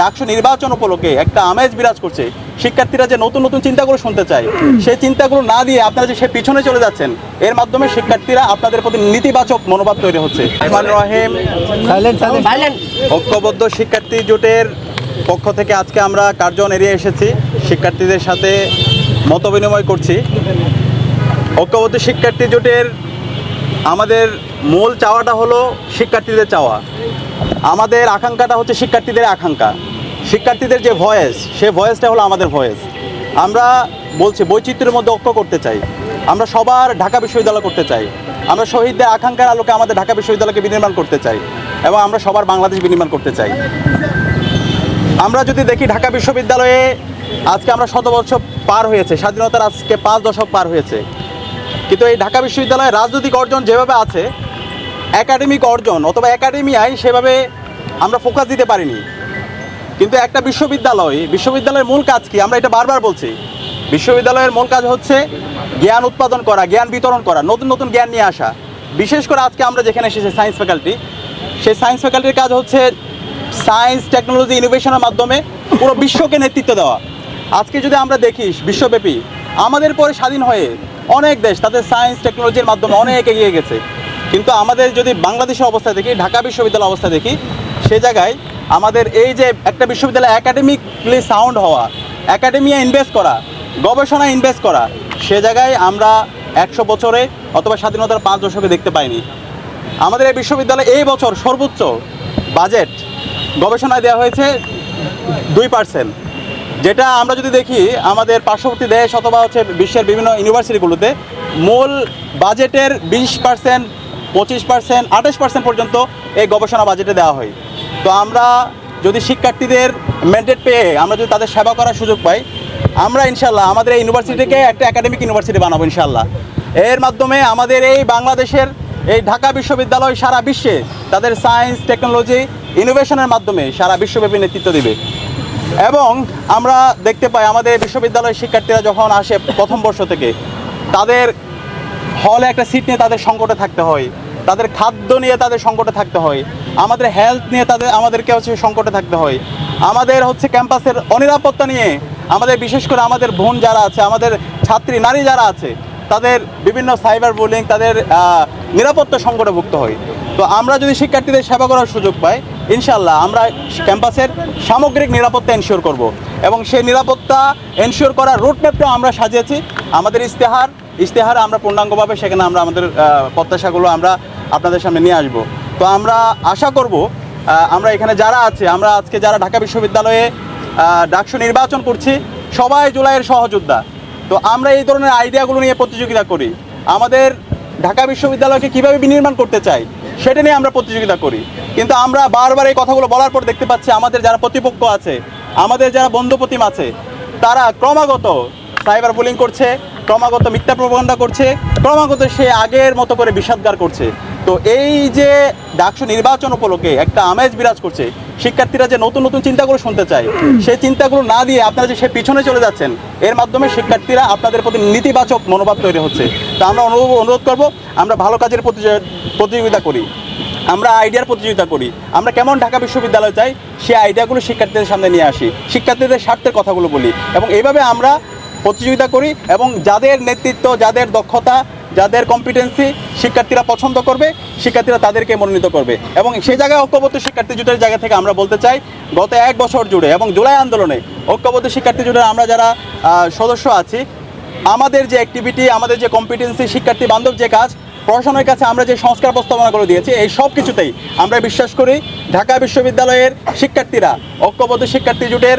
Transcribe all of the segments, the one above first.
ডাকসু নির্বাচন উপলক্ষে একটা আমেজ বিরাজ করছে। শিক্ষার্থীরা যে নতুন নতুন চিন্তাগুলো শুনতে চায় সেই চিন্তাগুলো না দিয়ে আপনারা যে সে পিছনে চলে যাচ্ছেন এর মাধ্যমে শিক্ষার্থীরা আপনাদের প্রতি নেতিবাচক মনোভাব তৈরি হচ্ছে। রহিম ঐক্যবদ্ধ শিক্ষার্থী জোটের পক্ষ থেকে আজকে আমরা কার্জন এরিয়া এসেছি শিক্ষার্থীদের সাথে মত বিনিময় করছি। ঐক্যবদ্ধ শিক্ষার্থী জোটের আমাদের মূল চাওয়াটা হলো শিক্ষার্থীদের চাওয়া। আমাদের আকাঙ্ক্ষাটা হচ্ছে শিক্ষার্থীদের আকাঙ্ক্ষা। শিক্ষার্থীদের যে ভয়েস সে ভয়েসটা হলো আমাদের ভয়েস আমরা বলছি বৈচিত্র্যের মধ্যে ঐক্য করতে চাই। আমরা সবার ঢাকা বিশ্ববিদ্যালয় করতে চাই। আমরা শহীদদের আকাঙ্ক্ষার আলোকে আমাদের ঢাকা বিশ্ববিদ্যালয়কে বিনির্মাণ করতে চাই এবং আমরা সবার বাংলাদেশ বিনির্মাণ করতে চাই। আমরা যদি দেখি ঢাকা বিশ্ববিদ্যালয়ে আজকে আমরা শত বছর পার হয়েছে, স্বাধীনতার আজকে পাঁচ দশক পার হয়েছে। কিন্তু এই ঢাকা বিশ্ববিদ্যালয়ে রাজনৈতিক অর্জন যেভাবে আছে একাডেমিক অর্জন অথবা একাডেমিয়ায় সেভাবে আমরা ফোকাস দিতে পারিনি। কিন্তু একটা বিশ্ববিদ্যালয়, বিশ্ববিদ্যালয়ের মূল কাজ কি? আমরা এটা বারবার বলছি। বিশ্ববিদ্যালয়ের মূল কাজ হচ্ছে জ্ঞান উৎপাদন করা, জ্ঞান বিতরণ করা, নতুন নতুন জ্ঞান নিয়ে আসা। বিশেষ করে আজকে আমরা যেখানে এসেছি সায়েন্স ফ্যাকাল্টি সেই সায়েন্স ফ্যাকাল্টির কাজ হচ্ছে সায়েন্স টেকনোলজি ইনোভেশনের মাধ্যমে পুরো বিশ্বকে নেতৃত্ব দেওয়া। আজকে যদি আমরা দেখি, বিশ্বব্যাপী, আমাদের পরে স্বাধীন হয়ে অনেক দেশ তাদের সায়েন্স টেকনোলজির মাধ্যমে অনেক এগিয়ে গেছে। কিন্তু আমাদের যদি বাংলাদেশের অবস্থা দেখি, ঢাকা বিশ্ববিদ্যালয়ের অবস্থা দেখি, সে জায়গায় আমাদের এই যে একটা বিশ্ববিদ্যালয় একাডেমিকলি সাউন্ড হওয়া একাডেমিয়া ইনভেস্ট করা গবেষণায় ইনভেস্ট করা, সে জায়গায় আমরা একশো বছরে অথবা স্বাধীনতার পাঁচ দশকে দেখতে পাইনি। আমাদের এই বিশ্ববিদ্যালয়ে এই বছর সর্বোচ্চ বাজেট গবেষণায় দেওয়া হয়েছে দুই পার্সেন্ট যেটা আমরা যদি দেখি, আমাদের পার্শ্ববর্তী দেশ অথবা হচ্ছে বিশ্বের বিভিন্ন ইউনিভার্সিটিগুলোতে মূল বাজেটের বিশ পার্সেন্ট পঁচিশ পার্সেন্ট আঠাশ পার্সেন্ট পর্যন্ত এই গবেষণা বাজেটে দেওয়া হয়। তো আমরা যদি শিক্ষার্থীদের ম্যান্ডেট পেয়ে আমরা যদি তাদের সেবা করার সুযোগ পাই, আমরা ইনশাল্লাহ আমাদের এই ইউনিভার্সিটিকে একটা একাডেমিক ইউনিভার্সিটি বানাবো ইনশাল্লাহ এর মাধ্যমে আমাদের এই বাংলাদেশের এই ঢাকা বিশ্ববিদ্যালয় সারা বিশ্বে তাদের সায়েন্স টেকনোলজি ইনোভেশনের মাধ্যমে সারা বিশ্বব্যাপী নেতৃত্ব দেবে। এবং আমরা দেখতে পাই আমাদের বিশ্ববিদ্যালয়ের শিক্ষার্থীরা যখন আসে প্রথম বর্ষ থেকে, তাদের হলে একটা সিট নিয়ে তাদের সংকটে থাকতে হয়। তাদের খাদ্য নিয়ে তাদের সংকটে থাকতে হয়। আমাদের হেলথ নিয়ে তাদের, আমাদেরকে হচ্ছে সংকটে থাকতে হয়। আমাদের হচ্ছে ক্যাম্পাসের অনিরাপত্তা নিয়ে আমাদের, বিশেষ করে আমাদের বোন যারা আছে, আমাদের ছাত্রী, নারী যারা আছে, তাদের বিভিন্ন সাইবার বুলিং তাদের নিরাপত্তা সংকটে ভুক্ত হয়। তো আমরা যদি শিক্ষার্থীদের সেবা করার সুযোগ পাই ইনশাল্লাহ আমরা ক্যাম্পাসের সামগ্রিক নিরাপত্তা এনশিওর করব। এবং সেই নিরাপত্তা এনশিওর করার রুটম্যাপটাও আমরা সাজিয়েছি। আমাদের ইশতেহার ইশতেহারে আমরা পূর্ণাঙ্গভাবে সেখানে আমরা আমাদের প্রত্যাশাগুলো আমরা আপনাদের সামনে নিয়ে আসব। তো আমরা আশা করব আমরা এখানে যারা আছে, আমরা আজকে যারা ঢাকা বিশ্ববিদ্যালয়ে ডাকসু নির্বাচন করছি, সবাই জুলাইয়ের সহযোদ্ধা। তো আমরা এই ধরনের আইডিয়াগুলো নিয়ে প্রতিযোগিতা করি। আমাদের ঢাকা বিশ্ববিদ্যালয়কে কীভাবে বিনির্মাণ করতে চাই, সেটা নিয়ে আমরা প্রতিযোগিতা করি। কিন্তু আমরা বারবার এই কথাগুলো বলার পর দেখতে পাচ্ছি, আমাদের যারা প্রতিপক্ষ আছে, আমাদের যারা বন্ধুপ্রতিম আছে, তারা ক্রমাগত সাইবার বুলিং করছে ক্রমাগত মিথ্যা প্রবন্ধা করছে, ক্রমাগত সে আগের মতো করে বিষাদগার করছে। তো এই যে ডাকসু নির্বাচন উপলক্ষে একটা আমেজ বিরাজ করছে, শিক্ষার্থীরা যে নতুন নতুন চিন্তাগুলো শুনতে চায় সেই চিন্তাগুলো না দিয়ে আপনারা যে সে পিছনে চলে যাচ্ছেন, এর মাধ্যমে শিক্ষার্থীরা আপনাদের প্রতি নেতিবাচক মনোভাব তৈরি হচ্ছে। তো আমরা অনুরোধ করব, আমরা ভালো কাজের প্রতিযোগি- প্রতিযোগিতা করি, আমরা আইডিয়ার প্রতিযোগিতা করি, আমরা কেমন ঢাকা বিশ্ববিদ্যালয় চাই সেই আইডিয়াগুলো শিক্ষার্থীদের সামনে নিয়ে আসি, শিক্ষার্থীদের স্বার্থের কথাগুলো বলি, এবং এইভাবে আমরা প্রতিযোগিতা করি এবং যাদের নেতৃত্ব, যাদের দক্ষতা, যাদের কম্পিটেন্সি শিক্ষার্থীরা পছন্দ করবে, শিক্ষার্থীরা তাদেরকে মনোনীত করবে। এবং সেই জায়গায় ঐক্যবদ্ধ শিক্ষার্থী জোটের জায়গা থেকে আমরা বলতে চাই, গত এক বছর জুড়ে এবং জুলাই আন্দোলনে ঐক্যবদ্ধ শিক্ষার্থী জোটের আমরা যারা সদস্য আছি, আমাদের যে অ্যাক্টিভিটি আমাদের যে কম্পিটেন্সি শিক্ষার্থী বান্ধব যে কাজ প্রশাসনের কাছে আমরা যে সংস্কার প্রস্তাবনাগুলো দিয়েছি এই সব কিছুতেই আমরা বিশ্বাস করি ঢাকা বিশ্ববিদ্যালয়ের শিক্ষার্থীরা ঐক্যবদ্ধ শিক্ষার্থী জোটের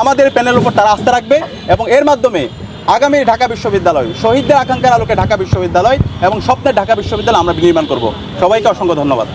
আমাদের প্যানেল উপর তারা আস্থা রাখবে এবং এর মাধ্যমে আগামী ঢাকা বিশ্ববিদ্যালয় শহীদদের আকাঙ্ক্ষার আলোকে ঢাকা বিশ্ববিদ্যালয় এবং স্বপ্নের ঢাকা বিশ্ববিদ্যালয় আমরা বিনির্মাণ করব সবাইকে অসংখ্য ধন্যবাদ